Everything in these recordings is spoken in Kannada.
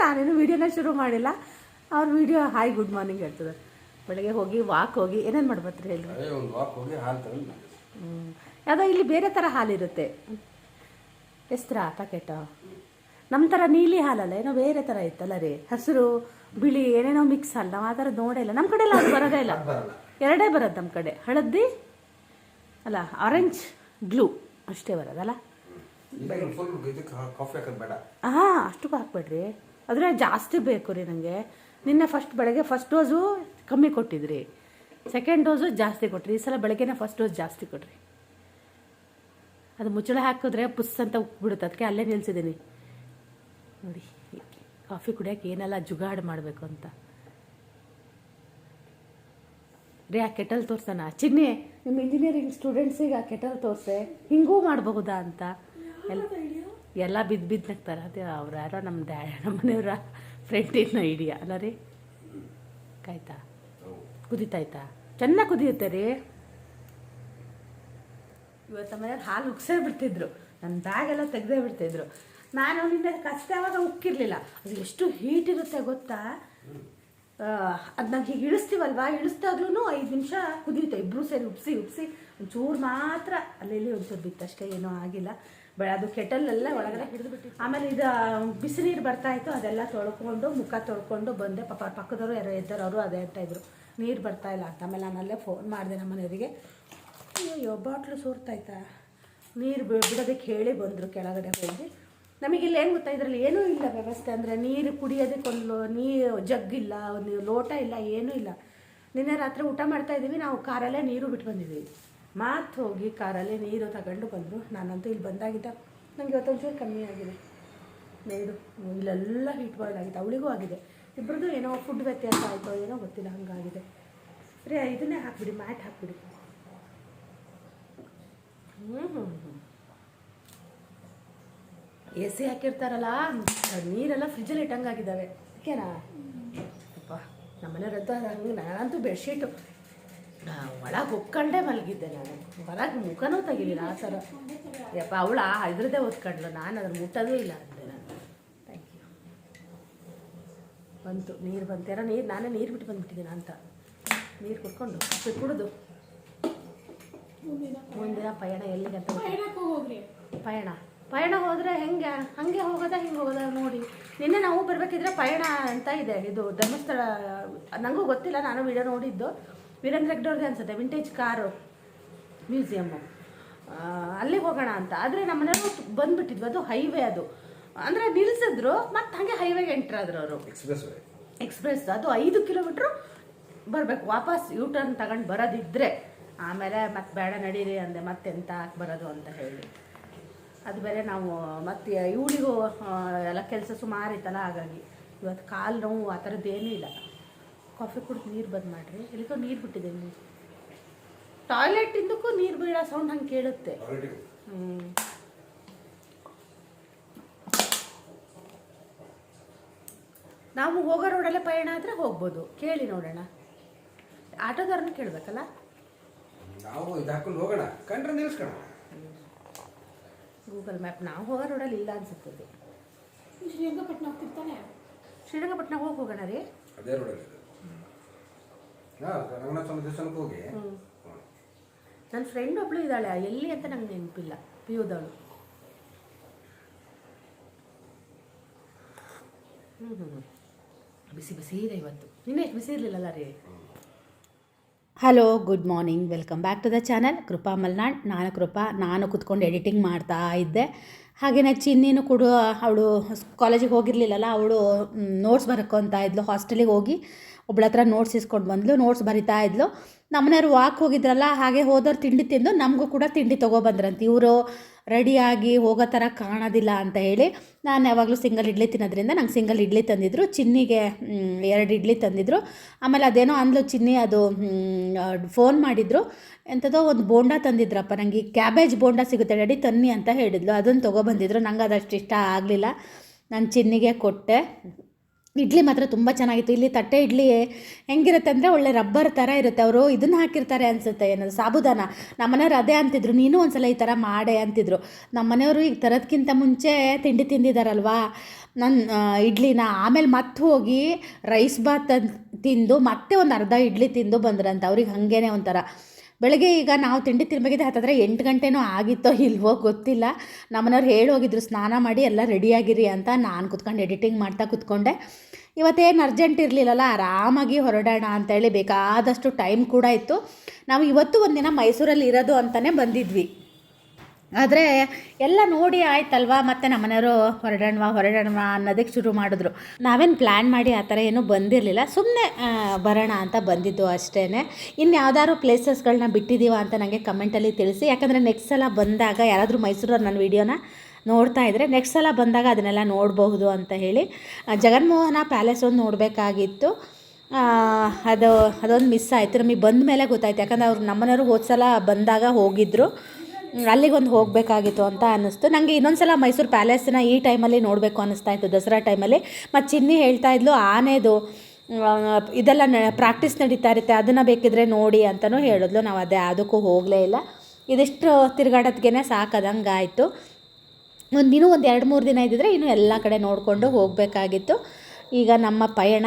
ನಾನೇನು ವೀಡಿಯೋನ ಶುರು ಮಾಡಿಲ್ಲ ಅವ್ರ ವಿಡಿಯೋ ಹಾಯ್ ಗುಡ್ ಮಾರ್ನಿಂಗ್ ಹೇಳ್ತದೆ. ಬೆಳಗ್ಗೆ ಹೋಗಿ ವಾಕ್ ಹೋಗಿ ಏನೇನು ಮಾಡ್ಬತ್ರಿ ಹೇಳಿ ಹ್ಞೂ. ಯಾವುದೋ ಇಲ್ಲಿ ಬೇರೆ ಥರ ಹಾಲಿರುತ್ತೆ ಎಷ್ಟರ ಪ್ಯಾಕೆಟ್ ನಮ್ಮ ಥರ ನೀಲಿ ಹಾಲಲ್ಲ ಏನೋ ಬೇರೆ ಥರ ಇತ್ತಲ್ಲ ರೀ? ಹಸಿರು ಬಿಳಿ ಏನೇನೋ ಮಿಕ್ಸ್ ಅಲ್ಲ ನಾವು ಆ ಥರ ನೋಡೇ ಇಲ್ಲ. ನಮ್ಮ ಕಡೆ ಎಲ್ಲ ಅದು ಬರೋದೇ ಇಲ್ಲ. ಎರಡೇ ಬರೋದು ನಮ್ಮ ಕಡೆ. ಹಳದಿ ಅಲ್ಲ ಆರೆಂಜ್ ಗ್ಲೂ ಅಷ್ಟೇ ಬರೋದಲ್ಲ ಹಾಂ ಅಷ್ಟಕ್ಕೂ ಹಾಕ್ಬೇಡ್ರಿ. ಆದರೆ ಜಾಸ್ತಿ ಬೇಕು ರೀ ನನಗೆ ನಿನ್ನೆ ಫಸ್ಟ್ ಬೆಳಗ್ಗೆ ಫಸ್ಟ್ ಡೋಸು ಕಮ್ಮಿ ಕೊಟ್ಟಿದ್ರಿ. ಸೆಕೆಂಡ್ ಡೋಸು ಜಾಸ್ತಿ ಕೊಟ್ರಿ. ಈ ಸಲ ಬೆಳಗ್ಗೆನೇ ಫಸ್ಟ್ ಡೋಸ್ ಜಾಸ್ತಿ ಕೊಟ್ರಿ. ಅದು ಮುಚ್ಚಳ ಹಾಕಿದ್ರೆ ಪುಸ್ ಅಂತ ಉಕ್ಬಿಡುತ್ತೆ. ಅದಕ್ಕೆ ಅಲ್ಲೇ ನಿಲ್ಸಿದ್ದೀನಿ. ನೋಡಿ ಕಾಫಿ ಕುಡಿಯೋಕೆ ಏನೆಲ್ಲ ಜುಗಾಡ್ ಮಾಡಬೇಕು ಅಂತ. ರೀ ಆ ಕೆಟಲ್ ತೋರ್ಸೋಣ. ಚಿನ್ನಿ ನಿಮ್ಮ ಇಂಜಿನಿಯರಿಂಗ್ ಸ್ಟೂಡೆಂಟ್ಸಿಗೆ ಆ ಕೆಟಲ್ ತೋರಿಸೆ. ಹಿಂಗೂ ಮಾಡಬಹುದಾ ಅಂತ? ಎಲ್ಲ ಎಲ್ಲ ಬಿದ್ದು ಬಿದ್ದು ನಗ್ತಾರೆ. ಅದೇ ಅವ್ರು ಯಾರೋ ನಮ್ಮ ಡ್ಯಾ ನಮ್ಮ ಮನೆಯವರ. ಫ್ರೆಂಡಿನ ಐಡಿಯಾ ಅಲ್ಲ ರೀ? ಕಾಯ್ತಾ? ಕುದೀತಾಯ್ತಾ ಚೆನ್ನಾಗಿ ಕುದಿಯುತ್ತೆ ರೀ. ಇವತ್ತು ಮನೆಯವ್ರು ಹಾಲು ಉಗ್ಸೇ ಬಿಡ್ತಿದ್ರು. ನನ್ನ ಬ್ಯಾಗ್ ಎಲ್ಲ ತೆಗ್ದೇ ಬಿಡ್ತಿದ್ರು. ನಾನು ನಿನ್ನೆ ಕಷ್ಟ ಯಾವಾಗ ಉಕ್ಕಿರಲಿಲ್ಲ. ಅದು ಎಷ್ಟು ಹೀಟ್ ಇರುತ್ತೆ ಗೊತ್ತಾ? ಅದು ನಾವು ಹೀಗೆ ಇಳಿಸ್ತೀವಲ್ವಾ? ಇಳಿಸ್ದಾಗ್ಲೂ ಐದು ನಿಮಿಷ ಕುದಿಯುತ್ತೆ. ಇಬ್ಬರು ಸೇರಿ ಉಪ್ಸಿ ಉಪ್ಸಿ. ಒಂಚೂರು ಮಾತ್ರ. ಅಲ್ಲಿ ಒಂಚೂರು ಬಿತ್ತಷ್ಟೇ ಏನೂ ಆಗಿಲ್ಲ. ಅದು ಕೆಟಲೆಲ್ಲ ಒಳಗಡೆ ಹಿಡಿದು ಆಮೇಲೆ ಇದು ಬಿಸಿನೀರು ಬರ್ತಾ ಇತ್ತು, ಅದೆಲ್ಲ ತೊಳ್ಕೊಂಡು, ಮುಖ ತೊಳ್ಕೊಂಡು ಬಂದೆ. ಪಾಪ ಪಕ್ಕದವರು ಯಾರೋ ಎದ್ದರು ಅವರು ಅದು ಹೇಳ್ತಾ ಇದ್ರು. ನೀರು ಬರ್ತಾ ಇಲ್ಲ ಅಂತ. ಆಮೇಲೆ ನಾನು ಅಲ್ಲೇ ಫೋನ್ ಮಾಡಿದೆ ನಮ್ಮ ಮನೆಯವರಿಗೆ. ಅಯ್ಯೋ ಬಾಟ್ಲು ಸೋರ್ತಾಯ್ತಾ ನೀರು ಬಿಡೋದಕ್ಕೆ ಹೇಳಿ ಬಂದರು ಕೆಳಗಡೆ ಹೋಗಿ. ನಮಗಿಲ್ಲಿ ಏನು ಗೊತ್ತಾ? ಇದರಲ್ಲಿ ಏನೂ ಇಲ್ಲ ವ್ಯವಸ್ಥೆ ಅಂದರೆ ನೀರು ಕುಡಿಯೋದಕ್ಕೊಂದು ನೀರು ಜಗ್ಗಿಲ್ಲ, ಒಂದು ಲೋಟ ಇಲ್ಲ, ಏನೂ ಇಲ್ಲ. ನಿನ್ನೆ ರಾತ್ರಿ ಊಟ ಮಾಡ್ತಾ ಇದ್ದೀವಿ ನಾವು ಕಾರಲ್ಲೇ ನೀರು ಬಿಟ್ಟು ಬಂದಿದ್ದೀವಿ ಮಾತು ಹೋಗಿ ಕಾರಲ್ಲಿ ನೀರು ತಗೊಂಡು ಬಂದರು. ನಾನಂತೂ ಇಲ್ಲಿ ಬಂದಾಗಿದ್ದ. ನನಗೆ ಇವತ್ತೊಂಚೂರು ಕಮ್ಮಿ ಆಗಿದೆ. ನೀರು, ಇಲ್ಲೆಲ್ಲ ಹೀಟ್ ಬಾಯ್ಲ್ ಆಗಿದೆ ಅವಳಿಗೂ ಆಗಿದೆ. ಇಬ್ಬರದ್ದು ಏನೋ ಫುಡ್ ವ್ಯತ್ಯಾಸ ಆಯಿತು ಏನೋ ಗೊತ್ತಿಲ್ಲ, ಹಂಗಾಗಿದೆ. ರೀ ಇದನ್ನೇ ಹಾಕ್ಬಿಡಿ ಮ್ಯಾಟ್ ಹಾಕ್ಬಿಡಿ. ಹ್ಞೂ ಹ್ಞೂ ಹ್ಞೂ ಎ ಸಿ ಹಾಕಿರ್ತಾರಲ್ಲ, ನೀರೆಲ್ಲ ಫ್ರಿಜ್ಜಲ್ಲಿ ಇಟ್ಟಂಗಾಗಿದ್ದಾವೆ. ಓಕೆನಾ? ಅಪ್ಪ ನಮ್ಮನೆಯವ್ರಂತೂ ಹಂಗೆ ನಾನಂತೂ ಬೆಡ್ಶೀಟು ಒಳಗೆ ಒಪ್ಕೊಂಡೇ ಮಲಗಿದ್ದೆ ನಾನು. ಹೊರಗೆ ಮುಖನೂ ತೆಗಿಲಿಲ್ಲ ಆ ಥರ. ಯಪ್ಪ ಅವಳ ಇದ್ರದ್ದೇ ಓದ್ಕೊಂಡ್ಲು ನಾನು ಅದ್ರ ಮುಟ್ಟೋದೂ ಇಲ್ಲ ಅಂದೆ ನಾನು. ಥ್ಯಾಂಕ್ ಯು ಬಂತು. ನೀರು ಬಂತೇನೋ ನೀರು ನಾನೇ ನೀರು ಬಿಟ್ಟು ಬಂದ್ಬಿಟ್ಟಿದ್ದೀನಿ ಅಂತ. ನೀರು ಕುಡ್ಕೊಂಡು ಕುಡಿದು. ಮುಂದಿನ ಪಯಣ ಎಲ್ಲಿಗೆ ಅಂತ ಪಯಣ. ಪಯಣ ಹೋದರೆ ಹೆಂಗೆ? ಹಂಗೆ ಹೋಗೋದಾ ಹಿಂಗೆ ಹೋಗೋದ ನೋಡಿ. ನಿನ್ನೆ ನಾವು ಬರಬೇಕಿದ್ರೆ ಪಯಣ ಅಂತ ಇದೆ. ಇದು ಧರ್ಮಸ್ಥಳ ನನಗೂ ಗೊತ್ತಿಲ್ಲ. ನಾನು ವಿಡಿಯೋ ನೋಡಿದ್ದು. ವೀರೇಂದ್ರ ಹೆಗ್ಡೋರ್ಗೆ ಅನ್ಸುತ್ತೆ ವಿಂಟೇಜ್ ಕಾರು ಮ್ಯೂಸಿಯಮ್ಮು ಅಲ್ಲಿಗೆ ಹೋಗೋಣ ಅಂತ. ಆದರೆ ನಮ್ಮ ಮನೆಯವರು ಬಂದ್ಬಿಟ್ಟಿದ್ವು ಅದು ಹೈವೇ ಅದು. ಅಂದರೆ ನಿಲ್ಸಿದ್ರು ಮತ್ತು ಹಾಗೆ ಹೈವೇಗೆ ಎಂಟ್ರ್ ಆದ್ರು ಅವರು. ಎಕ್ಸ್ಪ್ರೆಸ್ ಅದು ಐದು ಕಿಲೋಮೀಟ್ರು ಬರಬೇಕು. ವಾಪಸ್ ಯು ಟರ್ನ್ ತಗೊಂಡು ಬರೋದಿದ್ರೆ ಆಮೇಲೆ ಮತ್ತೆ ಬೇಡ ನಡೀರಿ ಅಂದೆ ಮತ್ತೆಂತ ಹಾಕಿ ಬರೋದು ಅಂತ ಹೇಳಿ. ಅದು ಬೇರೆ ನಾವು ಮತ್ತೆ ಇವಳಿಗೂ ಎಲ್ಲ ಕೆಲಸ ಸುಮಾರಿತ್ತಲ್ಲ ಹಾಗಾಗಿ. ಇವತ್ತು ಕಾಲು ನೋವು ಆ ಥರದ್ದು ಏನೂ ಇಲ್ಲ. ಕಾಫಿ ಕುಡಿದು ನೀರು ಬಂದ್ ಮಾಡಿರಿ. ಎಲ್ಲಿಗೋ ನೀರು ಬಿಟ್ಟಿದ್ದೀನಿ ಟಾಯ್ಲೆಟ್ ಇಂದಕ್ಕೂ ನೀರು ಬೀಳೋ ಸೌಂಡ್ ಹಂಗೆ ಕೇಳುತ್ತೆ. ನಾವು ಹೋಗೋ ರೋಡಲ್ಲೇ ಪಯಣ ಆದರೆ ಹೋಗ್ಬೋದು. ಕೇಳಿ ನೋಡೋಣ. ಆಟೋದವ್ರನ್ನ ಕೇಳಬೇಕಲ್ಲ? ನಾವು ಇದು ಹಾಕೊಂಡು ಹೋಗೋಣ. ಕಂಡ್ರೆ ನಿಲ್ಸ್ಕೋಣ. ಗೂಗಲ್ ಮ್ಯಾಪ್ ನಾವು ಹೋಗೋ ರೋಡಲ್ಲಿ ಇಲ್ಲ ಅನ್ಸುತ್ತೆ. ಶ್ರೀರಂಗಪಟ್ಟಣ ಹೋಗ್ತಿರ್ತಾನೆ. ಶ್ರೀರಂಗಪಟ್ಟಣ ಹೋಗಿ ಹೋಗೋಣ ರೀ. ಅದೇ ರೋಡಲ್ಲಿ ರಂಗನಾಥ ಸ್ವಾಮಿ ದೇವಸ್ಥಾನಕ್ಕೆ ಹೋಗಿ. ನನ್ನ ಫ್ರೆಂಡ್ ಒಬ್ಳು ಇದ್ದಾಳೆ ಎಲ್ಲಿ ಅಂತ ನಂಗೆ ನೆನಪಿಲ್ಲ ಪಿ ಯುದವಳು ಹ್ಞೂ ಹ್ಞೂ ಬಿಸಿ ಬಿಸಿ ಇದೆ ಇವತ್ತು. ನಿನ್ನೆ ಬಿಸಿ ಇರಲಿಲ್ಲಲ್ಲ ರೀ? Hello good morning welcome back to the channel Krupa Malnad ನಾನು ಕೃಪಾ. ನಾನು ಕುತ್ಕೊಂಡು ಎಡಿಟಿಂಗ್ ಮಾಡ್ತಾ ಇದ್ದೆ. ಹಾಗೆಯೇ ಚಿನ್ನಿನೂ ಕೂಡ ಅವಳು ಕಾಲೇಜಿಗೆ ಹೋಗಿರಲಿಲ್ಲಲ್ಲ ಅವಳು ನೋಟ್ಸ್ ಬರ್ಕೊತಾ ಇದ್ಲು ಹಾಸ್ಟೆಲಿಗೆ ಹೋಗಿ. ಒಬ್ಳ ಹತ್ರ ನೋಟ್ಸ್ ಇಸ್ಕೊಂಡು ಬಂದ್ಲು ನೋಟ್ಸ್ ಬರಿತಾ ಇದ್ಲು. ನಮ್ಮನೆಯವ್ರು ವಾಕ್ ಹೋಗಿದ್ರಲ್ಲ, ಹಾಗೆ ಹೋದವ್ರು ತಿಂಡಿ ತಿಂದು ನಮಗೂ ಕೂಡ ತಿಂಡಿ ತೊಗೊಬಂದ್ರಂತೆ ಇವರು ರೆಡಿಯಾಗಿ ಹೋಗೋ ಥರ ಕಾಣೋದಿಲ್ಲ ಅಂತ ಹೇಳಿ ನಾನು ಯಾವಾಗಲೂ ಸಿಂಗಲ್ ಇಡ್ಲಿ ತಿನ್ನೋದ್ರಿಂದ ನಂಗೆ ಸಿಂಗಲ್ ಇಡ್ಲಿ ತಂದಿದ್ರು. ಚಿನ್ನಿಗೆ ಎರಡು ಇಡ್ಲಿ ತಂದಿದ್ರು. ಆಮೇಲೆ ಅದೇನೋ ಅಂದ್ಲು ಚಿನ್ನಿ ಅದು ಫೋನ್ ಮಾಡಿದ್ರು. ಎಂಥದೋ ಒಂದು ಬೋಂಡ ತಂದಿದ್ರಪ್ಪ ನನಗೆ ಕ್ಯಾಬೇಜ್ ಬೋಂಡ ಸಿಗುತ್ತೆ ರೆಡಿ ತನ್ನಿ ಅಂತ ಹೇಳಿದ್ಲು. ಅದನ್ನು ತೊಗೊಬಂದಿದ್ರು ನಂಗೆ ಅದಷ್ಟು ಇಷ್ಟ ಆಗಲಿಲ್ಲ. ನಾನು ಚಿನ್ನಿಗೆ ಕೊಟ್ಟೆ. ಇಡ್ಲಿ ಮಾತ್ರ ತುಂಬ ಚೆನ್ನಾಗಿತ್ತು. ಇಲ್ಲಿ ತಟ್ಟೆ ಇಡ್ಲಿ ಹೆಂಗಿರುತ್ತೆ ಅಂದರೆ ಒಳ್ಳೆ ರಬ್ಬರ್ ಥರ ಇರುತ್ತೆ. ಅವರು ಇದನ್ನು ಹಾಕಿರ್ತಾರೆ ಅನಿಸುತ್ತೆ. ಏನದು ಸಾಬುದಾನ? ನಮ್ಮನೆಯವ್ರು ಅದೇ ಅಂತಿದ್ರು. ನೀನು ಒಂದ್ಸಲ ಈ ಥರ ಮಾಡೆ ಅಂತಿದ್ರು. ನಮ್ಮನೆಯವರು ಈಗ ತರೋದಕ್ಕಿಂತ ಮುಂಚೆ ತಿಂಡಿ ತಿಂದಿದ್ದಾರಲ್ವಾ ನನ್ನ ಇಡ್ಲಿನ. ಆಮೇಲೆ ಮತ್ತೆ ಹೋಗಿ ರೈಸ್ ಬಾತ್ ತಿಂದು ಮತ್ತೆ ಒಂದು ಅರ್ಧ ಇಡ್ಲಿ ತಿಂದು ಬಂದ್ರಂತ. ಅವ್ರಿಗೆ ಹಾಗೇನೆ ಒಂಥರ. ಬೆಳಗ್ಗೆ ಈಗ ನಾವು ತಿಂಡಿ ತಿನ್ಬೇಕಿದ್ರೆ ಹತ್ತಿರ ಎಂಟು ಗಂಟೆನೂ ಆಗಿತ್ತೋ ಇಲ್ವೋ ಗೊತ್ತಿಲ್ಲ. ನಮ್ಮನೆಯವ್ರು ಹೇಳೋಗಿದ್ರು ಸ್ನಾನ ಮಾಡಿ ಎಲ್ಲ ರೆಡಿಯಾಗಿರಿ ಅಂತ ನಾನು ಕುತ್ಕೊಂಡು ಎಡಿಟಿಂಗ್ ಮಾಡ್ತಾ ಕುತ್ಕೊಂಡೆ. ಇವತ್ತೇನು ಅರ್ಜೆಂಟ್ ಇರಲಿಲ್ಲಲ್ಲ, ಆರಾಮಾಗಿ ಹೊರಡೋಣ ಅಂತೇಳಿ ಬೇಕಾದಷ್ಟು ಟೈಮ್ ಕೂಡ ಇತ್ತು. ನಾವು ಇವತ್ತು ಒಂದಿನ ಮೈಸೂರಲ್ಲಿ ಇರೋದು ಅಂತಲೇ ಬಂದಿದ್ವಿ. ಆದರೆ ಎಲ್ಲ ನೋಡಿ ಆಯ್ತಲ್ವಾ? ಮತ್ತೆ ನಮ್ಮನೆಯವರು ಹೊರಡೋಣವಾ ಹೊರಡೋಣವಾ ಅನ್ನೋದಕ್ಕೆ ಶುರು ಮಾಡಿದ್ರು. ನಾವೇನು ಪ್ಲ್ಯಾನ್ ಮಾಡಿ ಆ ಥರ ಏನೂ ಬಂದಿರಲಿಲ್ಲ. ಸುಮ್ಮನೆ ಬರೋಣ ಅಂತ ಬಂದಿದ್ದು ಅಷ್ಟೇ ಇನ್ನು ಯಾವ್ದಾದ್ರು ಪ್ಲೇಸಸ್ಗಳನ್ನ ಬಿಟ್ಟಿದ್ದೀವ ಅಂತ ನನಗೆ ಕಮೆಂಟಲ್ಲಿ ತಿಳಿಸಿ. ಯಾಕಂದರೆ ನೆಕ್ಸ್ಟ್ ಸಲ ಬಂದಾಗ ಯಾರಾದರೂ ಮೈಸೂರವ್ರು ನನ್ನ ವೀಡಿಯೋನ ನೋಡ್ತಾ ಇದ್ದರೆ ನೆಕ್ಸ್ಟ್ ಸಲ ಬಂದಾಗ ಅದನ್ನೆಲ್ಲ ನೋಡಬಹುದು ಅಂತ ಹೇಳಿ ಜಗನ್ಮೋಹನ ಪ್ಯಾಲೇಸ್ ಒಂದು ನೋಡಬೇಕಾಗಿತ್ತು. ಅದು, ಅದೊಂದು ಮಿಸ್ ಆಯಿತು. ನಮಗೆ ಬಂದ ಮೇಲೆ ಗೊತ್ತಾಯ್ತು. ಯಾಕಂದರೆ ಅವ್ರು ನಮ್ಮನೆಯವರು ಹೋದ ಸಲ ಬಂದಾಗ ಹೋಗಿದ್ದರು ಅಲ್ಲಿಗೊಂದು ಹೋಗಬೇಕಾಗಿತ್ತು ಅಂತ ಅನ್ನಿಸ್ತು. ನನಗೆ ಇನ್ನೊಂದು ಸಲ ಮೈಸೂರು ಪ್ಯಾಲೇಸನ್ನ ಈ ಟೈಮಲ್ಲಿ ನೋಡಬೇಕು ಅನ್ನಿಸ್ತಾ ಇತ್ತು, ದಸರಾ ಟೈಮಲ್ಲಿ. ಮತ್ತು ಚಿನ್ನಿ ಹೇಳ್ತಾ ಇದ್ಲು, ಆನೆದು ಇದೆಲ್ಲ ಪ್ರಾಕ್ಟೀಸ್ ನಡೀತಾ ಇರುತ್ತೆ, ಅದನ್ನು ಬೇಕಿದ್ರೆ ನೋಡಿ ಅಂತಲೂ ಹೇಳಿದ್ಲು. ನಾವು ಅದೇ, ಅದಕ್ಕೂ ಹೋಗಲೇ ಇಲ್ಲ. ಇದಿಷ್ಟು ತಿರುಗಾಡೋದ್ಗೆ ಸಾಕದಂಗೆ ಆಯಿತು ಒಂದು, ಇನ್ನೂ ಒಂದು ಎರಡು, ಮೂರು ದಿನ ಇದ್ದಿದ್ರೆ ಇನ್ನೂ ಎಲ್ಲ ಕಡೆ ನೋಡಿಕೊಂಡು ಹೋಗಬೇಕಾಗಿತ್ತು. ಈಗ ನಮ್ಮ ಪಯಣ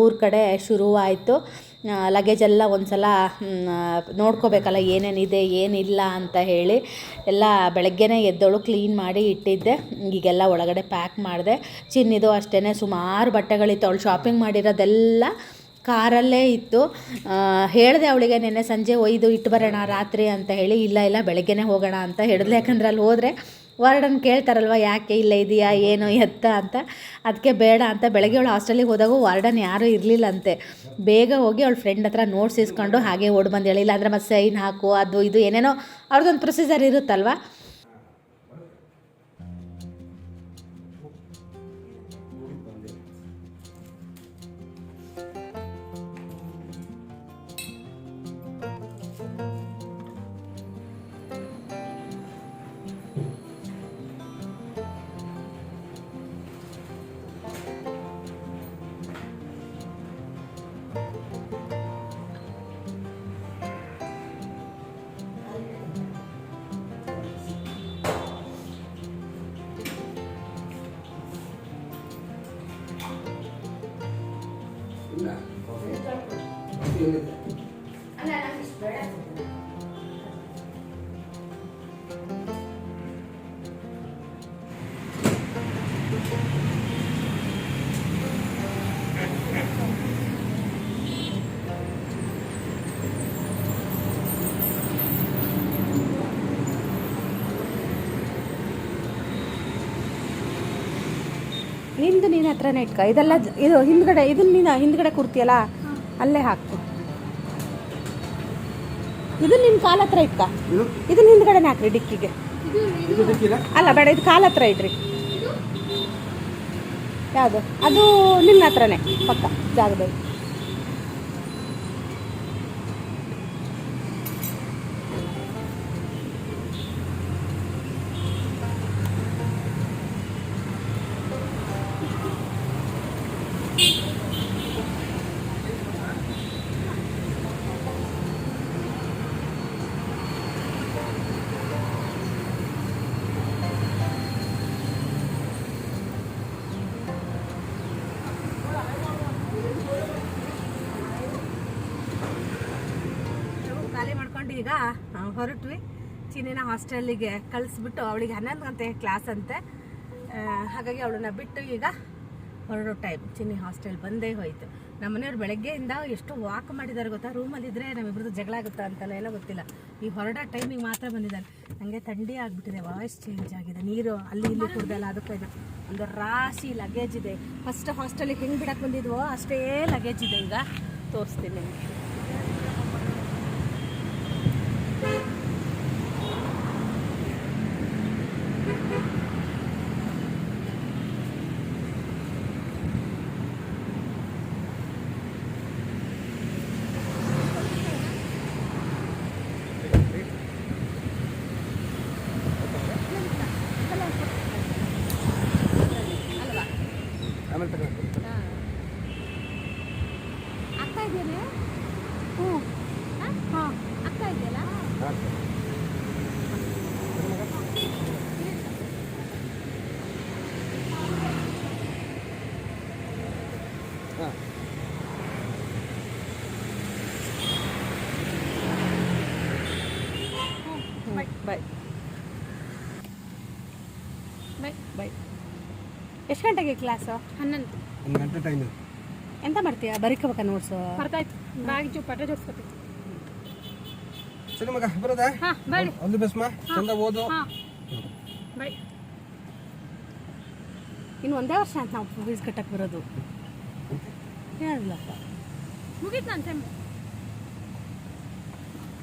ಊರ ಕಡೆ ಶುರುವಾಯಿತು. ಲಗೇಜ್ ಎಲ್ಲ ಒಂದು ಸಲ ನೋಡ್ಕೋಬೇಕಲ್ಲ, ಏನೇನಿದೆ, ಏನಿಲ್ಲ ಅಂತ ಹೇಳಿ ಎಲ್ಲ ಬೆಳಗ್ಗೆನೇ ಎದ್ದೋಳು ಕ್ಲೀನ್ ಮಾಡಿ ಇಟ್ಟಿದ್ದೆ. ಈಗೆಲ್ಲ ಒಳಗಡೆ ಪ್ಯಾಕ್ ಮಾಡಿದೆ. ಚಿನ್ನಿದು ಅಷ್ಟೇ ಸುಮಾರು ಬಟ್ಟೆಗಳಿತ್ತು. ಅವಳು ಶಾಪಿಂಗ್ ಮಾಡಿರೋದೆಲ್ಲ ಕಾರಲ್ಲೇ ಇತ್ತು. ಹೇಳಿದೆ ಅವಳಿಗೆ, ನಿನ್ನೆ ಸಂಜೆ ಒಯ್ದು ಇಟ್ಟು ಬರೋಣ, ರಾತ್ರಿ ಅಂತ ಹೇಳಿ, ಇಲ್ಲ ಇಲ್ಲ, ಬೆಳಗ್ಗೆನೇ ಹೋಗೋಣ ಅಂತ ಹೇಳಿದ್ಲು ಯಾಕಂದ್ರೆ ಅಲ್ಲಿ ಹೋದರೆ ವಾರ್ಡನ್ ಕೇಳ್ತಾರಲ್ವ, ಯಾಕೆ ಇಲ್ಲ ಇದೆಯಾ, ಏನು, ಎತ್ತ ಅಂತ? ಅದಕ್ಕೆ ಬೇಡ ಅಂತ ಬೆಳಗ್ಗೆ ಅವಳು ಹಾಸ್ಟೆಲಿಗೆ ಹೋದಾಗ ವಾರ್ಡನ್ ಯಾರೂ ಇರಲಿಲ್ಲಂತೆ. ಬೇಗ ಹೋಗಿ ಅವಳ ಫ್ರೆಂಡ್ ಹತ್ರ ನೋಟ್ಸ್ ಇಸ್ಕೊಂಡು ಹಾಗೆ ಓಡ್ಬಂದು ಹೇಳಿ ಇಲ್ಲಾಂದ್ರೆ ಅಂದರೆ ಮತ್ತೆ ಸೈನ್ ಹಾಕು, ಅದು ಇದು, ಏನೇನೋ ಅವ್ರದ್ದೊಂದು ಪ್ರೊಸೀಜರ್ ಇರುತ್ತಲ್ವ? ಏನಿದೆ ನಿಂದು ನೀನು ಹತ್ರನೇ ಇಟ್ಕ. ಇದೆಲ್ಲ ಇದು ಹಿಂದ್ಗಡೆ ಇದನ್ನ ನೀನು ಹಿಂದ್ಗಡೆ ಕೂರ್ತಿಯಲ್ಲ? ಅಲ್ಲೇ ಹಾಕು ಇದು ನಿಮ್ಮ ಕಾಲ ಹತ್ರ ಇಟ್ಕ. ಇದು? ಇದನ್ನ ಹಿಂದ್ಗಡೆ ಹಾಕ್ರಿ ಡಿಕ್ಕಿಗೆ. ಅಲ್ಲ ಬೇಡ ಇದು ಕಾಲ ಹತ್ರ ಇಡ್ರಿ ಯಾವುದು? ಅದು ನಿನ್ನ ಹತ್ರನೇ ಪಕ್ಕ ಜಾಗದಲ್ಲಿ. ಮಾಡ್ಕೊಂಡು ಈಗ ಹೊರಟ್ವಿ. ಚಿನ್ನಿನ ಹಾಸ್ಟೆಲ್ಲಿಗೆ ಕಳಿಸ್ಬಿಟ್ಟು ಅವಳಿಗೆ ಹನ್ನೊಂದು ಗಂಟೆ ಕ್ಲಾಸ್ ಅಂತೆ. ಹಾಗಾಗಿ ಅವಳನ್ನ ಬಿಟ್ಟು ಈಗ ಹೊರಡೋ ಟೈಮ್ ಚಿನ್ನಿ ಹಾಸ್ಟೆಲ್ ಬಂದೇ ಹೋಯಿತು. ನಮ್ಮ ಮನೆಯವ್ರು ಬೆಳಗ್ಗೆಯಿಂದ ಎಷ್ಟು ವಾಕ್ ಮಾಡಿದ್ದಾರೆ ಗೊತ್ತಾ? ರೂಮಲ್ಲಿದ್ದರೆ ನಮ್ಮಿಬ್ರದ್ದು ಜಗಳ ಆಗುತ್ತಾ ಅಂತಲ್ಲ ಏನೋ ಗೊತ್ತಿಲ್ಲ. ಈ ಹೊರಡೋ ಟೈಮಿಗೆ ಮಾತ್ರ ಬಂದಿದ್ದಾರೆ. ನನಗೆ ಥಂಡಿ ಆಗಿಬಿಟ್ಟಿದೆ ವಾಯ್ಸ್ ಚೇಂಜ್ ಆಗಿದೆ. ನೀರು ಅಲ್ಲಿ ಇಲ್ಲಿ ಕುಡ್ದಲ್ಲ, ಅದಕ್ಕೆ ಇದು. ಒಂದು ರಾಶಿ ಲಗೇಜ್ ಇದೆ. ಫಸ್ಟ್ ಹಾಸ್ಟೆಲಿಗೆ ಹೆಂಗೆ ಬಿಡಕ್ಕೆ ಬಂದಿದ್ವೋ, ಅಷ್ಟೇ ಲಗೇಜ್ ಇದೆ ಈಗ. ತೋರಿಸ್ತೀನಿ Thank you. ಎಷ್ಟು ಗಂಟೆಗೆ ಕ್ಲಾಸ್ ಹನ್ನೊಂದು. ಒಂದು ಗಂಟೆ ಟೈಮ್ ಇದೆ ಎಂತ ಮಾಡ್ತೀಯಾ? ಬರೀಕೋಬೇಕಾ ನೋಟ್ಸು ಬರ್ತಾಯ್ತು. ಬ್ಯಾಗ್ ಜೋ ಪಟ ಜೋಡಿಸ್ಕೊತೀನಿ. ಸರಿ ಮಗ ಬರೋದಾ? ಹಾ ಬೈ ಒಂದು ಮಾ ಚಂದ ಓದು. ಹಾ. ಬೈ ಇನ್ನು ಒಂದೇ ವರ್ಷ ಅಂತ ನಾವು ಫೀಸ್ ಕಟ್ಟಕ್ಕೆ ಬರೋದು. ಹೇಳಿಲ್ಲಪ್ಪ. ಮುಗೀತು ನಾನು ಟೈಮ್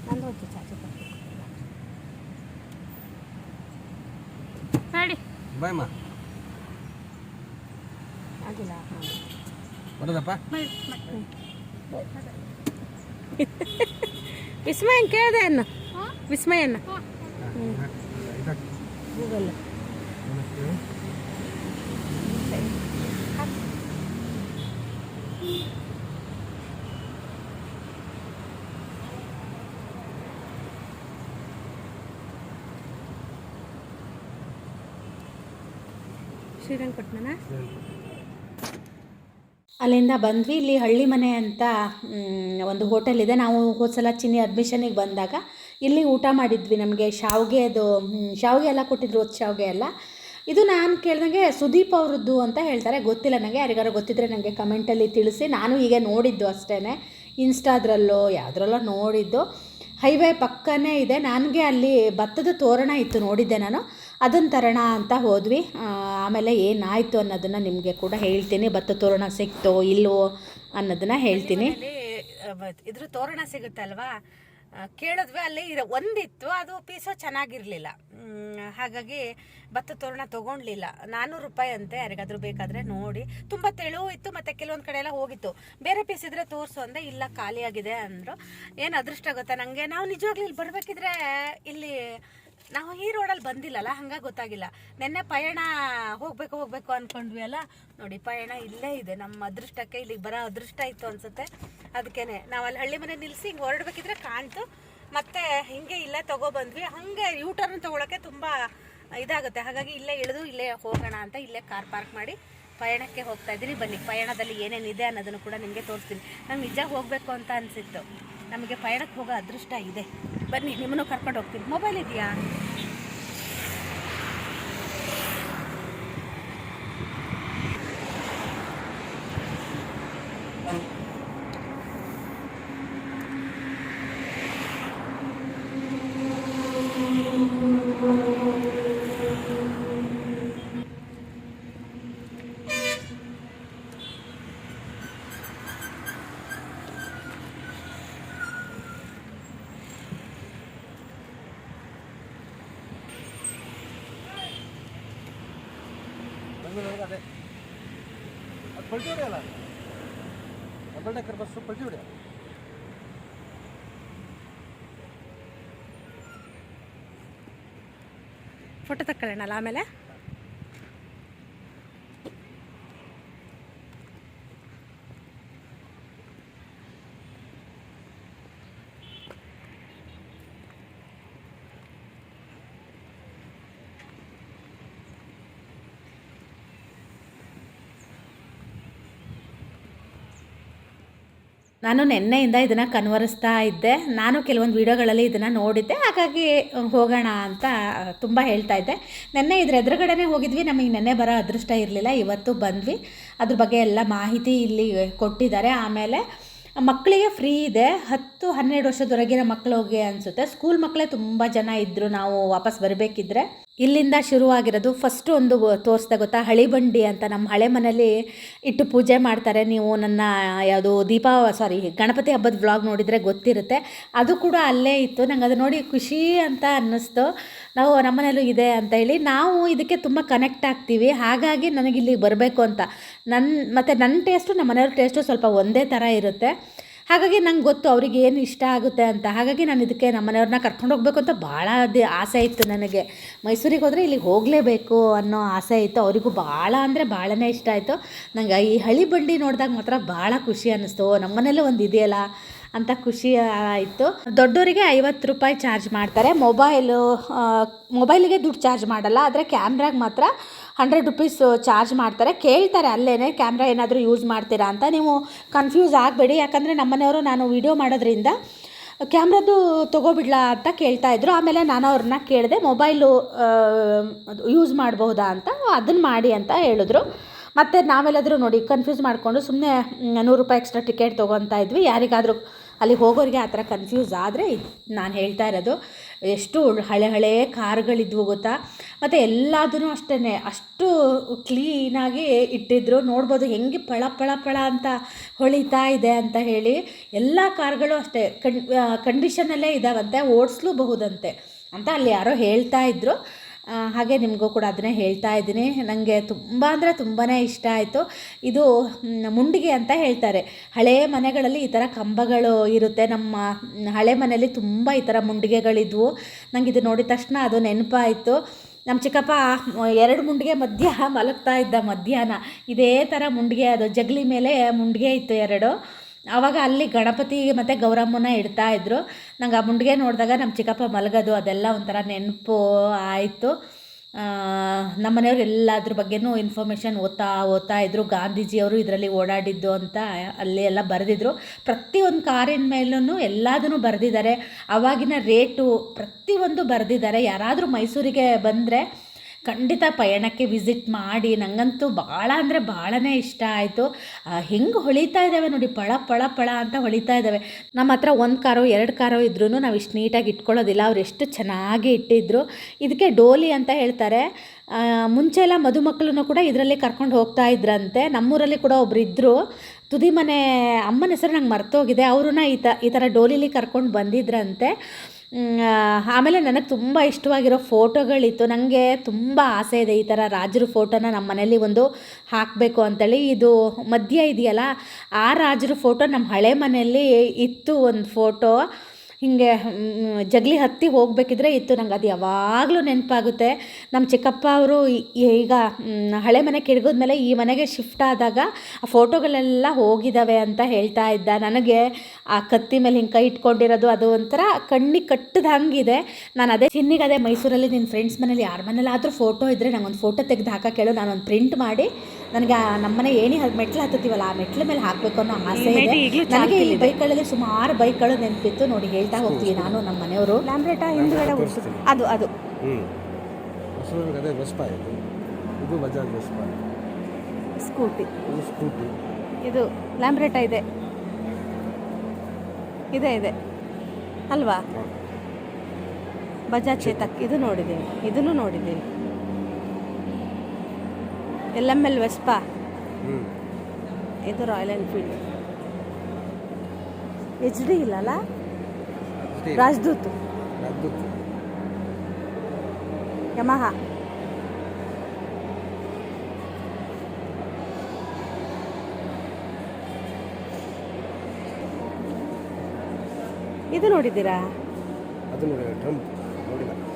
ನಂದು ಹೋಗ್ತು ಚಾಚು ಹೇಳಿ ಬಾಯ್ ಮಾ. ಬರೋದಪ್ಪ? ಬೈ ಬೈ ವಿಸ್ಮಯನ್ ಕೇಳಿದೆ ಅನ್ನು. ಹಾಂ? ವಿಸ್ಮಯನ್ನ. ಹಾಂ. ಇದಾಕು. ಗೂಗಲ್. ನಮಸ್ತೆ. ಅಲ್ಲಿಂದ ಬಂದ್ವಿ. ಇಲ್ಲಿ ಹಳ್ಳಿ ಮನೆ ಅಂತ ಒಂದು ಹೋಟೆಲ್ ಇದೆ. ನಾವು ಹೋದ ಸಲ ಚಿನ್ನಿ ಅಡ್ಮಿಷನಿಗೆ ಬಂದಾಗ ಇಲ್ಲಿ ಊಟ ಮಾಡಿದ್ವಿ ನಮಗೆ. ಶಾವಿಗೆ ಅದು ಶಾವಿಗೆ ಎಲ್ಲ ಕೊಟ್ಟಿದ್ರು ಒತ್ತು ಶಾವಿಗೆ ಎಲ್ಲ. ಇದು ನಾನು ಕೇಳ್ದಂಗೆ ಸುದೀಪ್ ಅವ್ರದ್ದು ಅಂತ ಹೇಳ್ತಾರೆ. ಗೊತ್ತಿಲ್ಲ ನನಗೆ ಯಾರಿಗಾರು ಗೊತ್ತಿದ್ರೆ ನನಗೆ ಕಮೆಂಟಲ್ಲಿ ತಿಳಿಸಿ. ನಾನು ಈಗ ನೋಡಿದ್ದು ಅಷ್ಟೇ ಇನ್ಸ್ಟಾದ್ರಲ್ಲೋ, ಯಾವುದ್ರಲ್ಲೋ ನೋಡಿದ್ದು. ಹೈವೇ ಪಕ್ಕನೇ ಇದೆ. ನನಗೆ ಅಲ್ಲಿ ಭತ್ತದ ತೋರಣ ಇತ್ತು. ನೋಡಿದ್ದೆ ನಾನು. ಅದನ್ನು ತರೋಣ ಅಂತ ಹೋದ್ವಿ. ಆಮೇಲೆ ಏನಾಯಿತು ಅನ್ನೋದನ್ನು ನಿಮಗೆ ಕೂಡ ಹೇಳ್ತೀನಿ. ಭತ್ತ ತೋರಣ ಸಿಕ್ತೋ ಇಲ್ವೋ ಅನ್ನೋದನ್ನ ಹೇಳ್ತೀನಿ. ಇದ್ರ ತೋರಣ ಸಿಗುತ್ತಲ್ವಾ ಕೇಳಿದ್ವಿ, ಅಲ್ಲಿ ಒಂದಿತ್ತು, ಅದು ಪೀಸು ಚೆನ್ನಾಗಿರಲಿಲ್ಲ. ಹಾಗಾಗಿ ಭತ್ತ ತೋರಣ ತೊಗೊಂಡ್ಲಿಲ್ಲ. ನಾನ್ನೂರು ರೂಪಾಯಿ ಅಂತೆ, ಯಾರಿಗಾದ್ರೂ ಬೇಕಾದರೆ ನೋಡಿ. ತುಂಬ ತೆಳು ಇತ್ತು, ಮತ್ತು ಕೆಲವೊಂದು ಕಡೆ ಎಲ್ಲ ಹೋಗಿತ್ತು. ಬೇರೆ ಪೀಸ್ ಇದ್ರೆ ತೋರಿಸು ಅಂದ್ರೆ ಇಲ್ಲ, ಖಾಲಿಯಾಗಿದೆ ಅಂದರು. ಏನು ಅದೃಷ್ಟ ಗೊತ್ತಾ ನನಗೆ ನಾವು ನಿಜವಾಗ್ಲೂ ಇಲ್ಲಿ ಬರಬೇಕಿದ್ರೆ ಇಲ್ಲಿ ನಾವು ಈ ರೋಡಲ್ಲಿ ಬಂದಿಲ್ಲಲ್ಲ, ಹಂಗಾಗಿ ಗೊತ್ತಾಗಿಲ್ಲ. ನಿನ್ನೆ ಪಯಣ ಹೋಗ್ಬೇಕು ಹೋಗ್ಬೇಕು ಅನ್ಕೊಂಡ್ವಿ ಅಲ್ಲ? ನೋಡಿ, ಪಯಣ ಇಲ್ಲೇ ಇದೆ. ನಮ್ಮ ಅದೃಷ್ಟಕ್ಕೆ ಇಲ್ಲಿಗೆ ಬರೋ ಅದೃಷ್ಟ ಇತ್ತು ಅನ್ಸುತ್ತೆ. ಅದಕ್ಕೇನೆ, ನಾವು ಅಲ್ಲಿ ಹಳ್ಳಿ ಮನೆ ನಿಲ್ಲಿಸಿ ಹಿಂಗೆ ಹೊರಡ್ಬೇಕಿದ್ರೆ ಕಾಣ್ತು. ಮತ್ತೆ ಹಿಂಗೆ ಇಲ್ಲೇ ತಗೊಬಂದ್ವಿ. ಹಂಗೆ ಯೂಟರ್ನ್ ತಗೊಳಕ್ಕೆ ತುಂಬ ಇದಾಗುತ್ತೆ. ಹಾಗಾಗಿ ಇಲ್ಲೇ ಇಳಿದು ಇಲ್ಲೇ ಹೋಗೋಣ ಅಂತ ಇಲ್ಲೇ ಕಾರ್ ಪಾರ್ಕ್ ಮಾಡಿ ಪಯಣಕ್ಕೆ ಹೋಗ್ತಾ ಇದ್ದೀನಿ. ಬನ್ನಿ, ಪಯಣದಲ್ಲಿ ಏನೇನಿದೆ ಅನ್ನೋದನ್ನು ಕೂಡ ನಿಮಗೆ ತೋರಿಸ್ತೀನಿ. ನಂಗೆ ನಿಜ ಹೋಗಬೇಕು ಅಂತ ಅನಿಸಿತ್ತು. ನಮಗೆ ಪಯಣಕ್ಕೆ ಹೋಗೋ ಅದೃಷ್ಟ ಇದೆ. ಬನ್ನಿ ನಿಮ್ಮನ್ನು ಕರ್ಕೊಂಡು ಹೋಗ್ತೀನಿ. ಮೊಬೈಲ್ ಇದೆಯಾ? ಫೋಟೋ ತಕ್ಕೊಳ್ಳೋಣಲ್ಲ ಆಮೇಲೆ? ನಾನು ನಿನ್ನೆಯಿಂದ ಇದನ್ನು ಕನ್ವರಿಸ್ತಾ ಇದ್ದೆ. ನಾನು ಕೆಲವೊಂದು ವೀಡಿಯೋಗಳಲ್ಲಿ ಇದನ್ನು ನೋಡಿದ್ದೆ. ಹಾಗಾಗಿ ಹೋಗೋಣ ಅಂತ ತುಂಬ ಹೇಳ್ತಾ ಇದ್ದೆ. ನೆನ್ನೆ ಇದ್ರ ಎದುರುಗಡೆನೇ ಹೋಗಿದ್ವಿ. ನಮಗೆ ನೆನ್ನೆ ಬರೋ ಅದೃಷ್ಟ ಇರಲಿಲ್ಲ. ಇವತ್ತು ಬಂದ್ವಿ. ಅದ್ರ ಬಗ್ಗೆ ಎಲ್ಲ ಮಾಹಿತಿ ಇಲ್ಲಿ ಕೊಟ್ಟಿದ್ದಾರೆ. ಆಮೇಲೆ ಮಕ್ಕಳಿಗೆ ಫ್ರೀ ಇದೆ. ಹತ್ತು, ಹನ್ನೆರಡು ವರ್ಷದವರೆಗಿನ ಮಕ್ಕಳಿಗೆ ಅನಿಸುತ್ತೆ. ಸ್ಕೂಲ್ ಮಕ್ಕಳೇ ತುಂಬ ಜನ ಇದ್ದರು ನಾವು ವಾಪಸ್ ಬರಬೇಕಿದ್ರೆ. ಇಲ್ಲಿಂದ ಶುರುವಾಗಿರೋದು ಫಸ್ಟ್ ಒಂದು ತೋರಿಸ್ದೆ ಗೊತ್ತಾ? ಹಳಿ ಬಂಡಿ ಅಂತ ನಮ್ಮ ಹಳೆ ಮನೇಲಿ ಇಟ್ಟು ಪೂಜೆ ಮಾಡ್ತಾರೆ. ನೀವು ನನ್ನ ಯಾವುದು ದೀಪಾವ ಸಾರಿ ಗಣಪತಿ ಹಬ್ಬದ ವ್ಲಾಗ್ ನೋಡಿದರೆ ಗೊತ್ತಿರುತ್ತೆ. ಅದು ಕೂಡ ಅಲ್ಲೇ ಇತ್ತು. ನಂಗೆ ಅದು ನೋಡಿ ಖುಷಿ ಅಂತ ಅನ್ನಿಸ್ತು. ನಾವು ನಮ್ಮನೇಲೂ ಇದೆ ಅಂತ ಹೇಳಿ ನಾವು ಇದಕ್ಕೆ ತುಂಬ ಕನೆಕ್ಟ್ ಆಗ್ತೀವಿ. ಹಾಗಾಗಿ ನನಗೆ ಇಲ್ಲಿಗೆ ಬರಬೇಕು ಅಂತ. ನನ್ನ ಮತ್ತು ನನ್ನ ಟೇಸ್ಟು ನಮ್ಮ ಮನೆಯವ್ರ ಟೇಸ್ಟು ಸ್ವಲ್ಪ ಒಂದೇ ಥರ ಇರುತ್ತೆ. ಹಾಗಾಗಿ ನಂಗೆ ಗೊತ್ತು ಅವ್ರಿಗೆ ಏನು ಇಷ್ಟ ಆಗುತ್ತೆ ಅಂತ. ಹಾಗಾಗಿ ನಾನು ಇದಕ್ಕೆ ನಮ್ಮ ಮನೆಯವ್ರನ್ನ ಕರ್ಕೊಂಡು ಹೋಗ್ಬೇಕು ಅಂತ ಭಾಳ ಅದೇ ಆಸೆ ಇತ್ತು ನನಗೆ. ಮೈಸೂರಿಗೆ ಹೋದರೆ ಇಲ್ಲಿಗೆ ಹೋಗಲೇಬೇಕು ಅನ್ನೋ ಆಸೆ ಇತ್ತು. ಅವರಿಗೂ ಭಾಳ ಅಂದರೆ ಭಾಳನೇ ಇಷ್ಟ ಆಯಿತು. ನಂಗೆ ಈ ಹಳಿ ಬಂಡಿ ನೋಡಿದಾಗ ಮಾತ್ರ ಭಾಳ ಖುಷಿ ಅನ್ನಿಸ್ತು. ನಮ್ಮ ಮನೇಲೂ ಒಂದು ಇದೆಯಲ್ಲ ಅಂತ ಖುಷಿ ಆಯಿತು ದೊಡ್ಡವರಿಗೆ ಐವತ್ತು ರೂಪಾಯಿ ಚಾರ್ಜ್ ಮಾಡ್ತಾರೆ. ಮೊಬೈಲು ಮೊಬೈಲಿಗೆ ದುಡ್ಡು ಚಾರ್ಜ್ ಮಾಡಲ್ಲ, ಆದರೆ ಕ್ಯಾಮ್ರಾಗೆ ಮಾತ್ರ ಹಂಡ್ರೆಡ್ ರುಪೀಸ್ ಚಾರ್ಜ್ ಮಾಡ್ತಾರೆ. ಕೇಳ್ತಾರೆ ಅಲ್ಲೇ ಕ್ಯಾಮ್ರಾ ಏನಾದರೂ ಯೂಸ್ ಮಾಡ್ತೀರಾ ಅಂತ. ನೀವು ಕನ್ಫ್ಯೂಸ್ ಆಗಬೇಡಿ, ಯಾಕಂದರೆ ನಮ್ಮನೆಯವರು ನಾನು ವಿಡಿಯೋ ಮಾಡೋದ್ರಿಂದ ಕ್ಯಾಮ್ರದ್ದು ತೊಗೊಬಿಡ್ಲಾ ಅಂತ ಕೇಳ್ತಾ ಇದ್ರು. ಆಮೇಲೆ ನಾನು ಅವ್ರನ್ನ ಕೇಳಿದೆ, ಮೊಬೈಲು ಯೂಸ್ ಮಾಡಬಹುದಾ ಅಂತ? ಅದನ್ನು ಮಾಡಿ ಅಂತ ಹೇಳಿದ್ರು. ಮತ್ತು ನಾವೆಲ್ಲಾದರೂ ನೋಡಿ, ಕನ್ಫ್ಯೂಸ್ ಮಾಡಿಕೊಂಡು ಸುಮ್ಮನೆ ನೂರು ರೂಪಾಯಿ ಎಕ್ಸ್ಟ್ರಾ ಟಿಕೆಟ್ ತೊಗೊತಾ ಇದ್ವಿ. ಯಾರಿಗಾದರೂ ಅಲ್ಲಿ ಹೋಗೋರಿಗೆ ಆ ಥರ ಕನ್ಫ್ಯೂಸ್ ಆದರೆ ನಾನು ಹೇಳ್ತಾ ಇರೋದು ಎಷ್ಟು ಹಳೆ ಹಳೆ ಕಾರ್ಗಳಿದ್ವು ಗೊತ್ತಾ? ಮತ್ತು ಎಲ್ಲದೂ ಅಷ್ಟೇ ಅಷ್ಟು ಕ್ಲೀನಾಗಿ ಇಟ್ಟಿದ್ರು ನೋಡ್ಬೋದು ಹೆಂಗೆ ಪಳ ಪಳ ಪಳ ಅಂತ ಹೊಳಿತಾ ಇದೆ ಅಂತ ಹೇಳಿ ಎಲ್ಲ ಕಾರ್ಗಳು ಅಷ್ಟೇ ಕಂಡೀಷನಲ್ಲೇ ಇದ್ದಾವಂತೆ ಓಡಿಸ್ಲೂಬಹುದಂತೆ ಅಂತ ಅಲ್ಲಿ ಯಾರೋ ಹೇಳ್ತಾ ಇದ್ರು. ಆ, ಹಾಗೆ ನಿಮಗೂ ಕೂಡ ಅದನ್ನೇ ಹೇಳ್ತಾ ಇದ್ದೀನಿ. ನನಗೆ ತುಂಬ ಅಂದರೆ ತುಂಬಾ ಇಷ್ಟ ಆಯಿತು. ಇದು ಮುಂಡಿಗೆ ಅಂತ ಹೇಳ್ತಾರೆ. ಹಳೆ ಮನೆಗಳಲ್ಲಿ ಈ ಥರ ಕಂಬಗಳು ಇರುತ್ತೆ. ನಮ್ಮ ಹಳೆ ಮನೆಯಲ್ಲಿ ತುಂಬ ಈ ಥರ ಮುಂಡಿಗೆಗಳಿದ್ವು. ನನಗೆ ಇದು ನೋಡಿದ ತಕ್ಷಣ ಅದು ನೆನಪಾಯಿತು. ನಮ್ಮ ಚಿಕ್ಕಪ್ಪ ಎರಡು ಮುಂಡಿಗೆ ಮಧ್ಯ ಮಲಗ್ತಾ ಇದ್ದ ಮಧ್ಯಾಹ್ನ. ಇದೇ ಥರ ಮುಂಡಿಗೆ, ಅದು ಜಗಲಿ ಮೇಲೆ ಮುಂಡಿಗೆ ಇತ್ತು ಎರಡು. ಆವಾಗ ಅಲ್ಲಿ ಗಣಪತಿ ಮತ್ತು ಗೌರಮ್ಮನ ಇಡ್ತಾ ಇದ್ರು. ನಂಗೆ ಆ ಮುಂಡಿಗೆ ನೋಡಿದಾಗ ನಮ್ಮ ಚಿಕ್ಕಪ್ಪ ಮಲಗೋದು, ಅದೆಲ್ಲ ಒಂಥರ ನೆನಪು ಆಯಿತು. ನಮ್ಮ ಮನೆಯವ್ರು ಎಲ್ಲದ್ರ ಬಗ್ಗೆನೂ ಇನ್ಫಾರ್ಮೇಷನ್ ಓದ್ತಾ ಓದ್ತಾ ಇದ್ರು. ಗಾಂಧೀಜಿಯವರು ಇದರಲ್ಲಿ ಓಡಾಡಿದ್ದು ಅಂತ ಅಲ್ಲಿ ಎಲ್ಲ ಬರೆದಿದ್ರು. ಪ್ರತಿಯೊಂದು ಕಾರಿನ ಮೇಲೂ ಎಲ್ಲದನ್ನು ಬರೆದಿದ್ದಾರೆ. ಆವಾಗಿನ ರೇಟು ಪ್ರತಿಯೊಂದು ಬರೆದಿದ್ದಾರೆ. ಯಾರಾದರೂ ಮೈಸೂರಿಗೆ ಬಂದರೆ ಖಂಡಿತ ಪಯಣಕ್ಕೆ ವಿಸಿಟ್ ಮಾಡಿ. ನನಗಂತೂ ಭಾಳ ಅಂದರೆ ಭಾಳನೇ ಇಷ್ಟ ಆಯಿತು. ಹೆಂಗೆ ಹೊಳಿತಾ ಇದ್ದಾವೆ ನೋಡಿ, ಪಳ ಪಳ ಪಳ ಅಂತ ಹೊಳಿತಾ ಇದ್ದಾವೆ ನಮ್ಮ ಹತ್ರ ಒಂದು ಕಾರೋ, ಎರಡು ಕಾರೋ ಇದ್ರೂ ನಾವು ಇಷ್ಟು ನೀಟಾಗಿ ಇಟ್ಕೊಳ್ಳೋದಿಲ್ಲ. ಅವ್ರು ಎಷ್ಟು ಚೆನ್ನಾಗಿ ಇಟ್ಟಿದ್ರು. ಇದಕ್ಕೆ ಡೋಲಿ ಅಂತ ಹೇಳ್ತಾರೆ. ಮುಂಚೆ ಎಲ್ಲ ಮದುಮಕ್ಕಳನ್ನು ಕೂಡ ಇದರಲ್ಲಿ ಕರ್ಕೊಂಡು ಹೋಗ್ತಾ ಇದ್ರಂತೆ. ನಮ್ಮೂರಲ್ಲಿ ಕೂಡ ಒಬ್ರು ಇದ್ದರು ತುದಿ ಮನೆ ಅಮ್ಮನ ಹೆಸರು ನಂಗೆ ಮರ್ತೋಗಿದೆ ಅವ್ರನ್ನ ಈ ಈ ಥರ ಡೋಲಿಲಿ ಕರ್ಕೊಂಡು ಬಂದಿದ್ರಂತೆ. ಆಮೇಲೆ ನನಗೆ ತುಂಬ ಇಷ್ಟವಾಗಿರೋ ಫೋಟೋಗಳಿತ್ತು. ನನಗೆ ತುಂಬ ಆಸೆ ಇದೆ ಈ ಥರ ರಾಜರು ಫೋಟೋನ ನಮ್ಮ ಮನೇಲಿ ಒಂದು ಹಾಕಬೇಕು ಅಂತೇಳಿ. ಇದು ಮಧ್ಯ ಇದೆಯಲ್ಲ, ಆ ರಾಜರ ಫೋಟೋ ನಮ್ಮ ಹಳೆ ಮನೆಯಲ್ಲಿ ಇತ್ತು ಒಂದು ಫೋಟೋ. ಹಿಂಗೆ ಜಗಲಿ ಹತ್ತಿ ಹೋಗಬೇಕಿದ್ರೆ ಇತ್ತು. ನಂಗೆ ಅದು ಯಾವಾಗಲೂ ನೆನಪಾಗುತ್ತೆ. ನಮ್ಮ ಚಿಕ್ಕಪ್ಪ ಅವರು ಈಗ ಹಳೆ ಮನೆ ಕೆಡಗಿದ್ಮೇಲೆ ಈ ಮನೆಗೆ ಶಿಫ್ಟ್ ಆದಾಗ ಆ ಫೋಟೋಗಳೆಲ್ಲ ಹೋಗಿದ್ದಾವೆ ಅಂತ ಹೇಳ್ತಾ ಇದ್ದ. ನನಗೆ ಆ ಕತ್ತಿ ಮೇಲೆ ಹಿಂಗೆ ಕೈ ಇಟ್ಕೊಂಡಿರೋದು ಅದು ಒಂಥರ ಕಣ್ಣಿಗೆ ಕಟ್ಟದ ಹಂಗಿದೆ. ನಾನು ಅದೇ ಚಿನ್ನಿಗೆ ಅದೇ ಮೈಸೂರಲ್ಲಿ ನಿನ್ನ ಫ್ರೆಂಡ್ಸ್ ಮನೇಲಿ ಯಾರ ಮನೇಲಾದರೂ ಫೋಟೋ ಇದ್ದರೆ ನಂಗೊಂದು ಫೋಟೋ ತೆಗೆದು ಹಾಕಕ್ಕೆ ಹೇಳು ನಾನೊಂದು ಪ್ರಿಂಟ್ ಮಾಡಿ ನನಗೆ ಆ ನಮ್ಮನೆ ಏಣಿ ಮೆಟ್ಲು ಹತ್ತುತ್ತೀವಲ್ಲ ಆ ಮೆಟ್ಲ ಮೇಲೆ ಹಾಕಬೇಕು ಅನ್ನೋ ಆಸೆ ಇದೆ. ನನಗೆ ಈ ಬೈಕ್ಗಳಲ್ಲಿ ಸುಮಾರು ಬೈಕ್ಗಳು ನೆನಪಿತ್ತು ನೋಡಿ ಹೇಳ್ತಾ ಹೋಗ್ತೀವಿ ನಾನು ನಮ್ಮ ಮನೆಯವರು. ಲ್ಯಾಂಬ್ರೆಟಾ ಹಿಂದ್ಗಡೆ ಅದು ಅದು. ಅದೇ ವೆಸ್ಪ ಇದು. ಇದು ಬಜಾಜ್ ವೆಸ್ಪ ಸ್ಕೂಟಿ ಇದು ಸ್ಕೂಟಿ ಇದು ಲ್ಯಾಂಬ್ರೆಟಾ ಇದೆ. ಇದೆ ಇದೆ. ಅಲ್ವಾ? ಬಜಾಜ್ ಚೇತಕ್ ಇದು ನೋಡಿದ್ದೀನಿ. ಇದನ್ನು ನೋಡಿದ್ದೀನಿ. ಎಲ್ ಎಂ ಎಲ್ ವೆಸ್ಪಾ ಇದು ರಾಯಲ್ ಎನ್ಫೀಲ್ಡ್ ಎಚ್ ಡಿ ಇಲ್ಲಲ್ಲ ರಾಜದೂತ್. ಯಮಹ ಇದು ನೋಡಿದ್ದೀರಾ?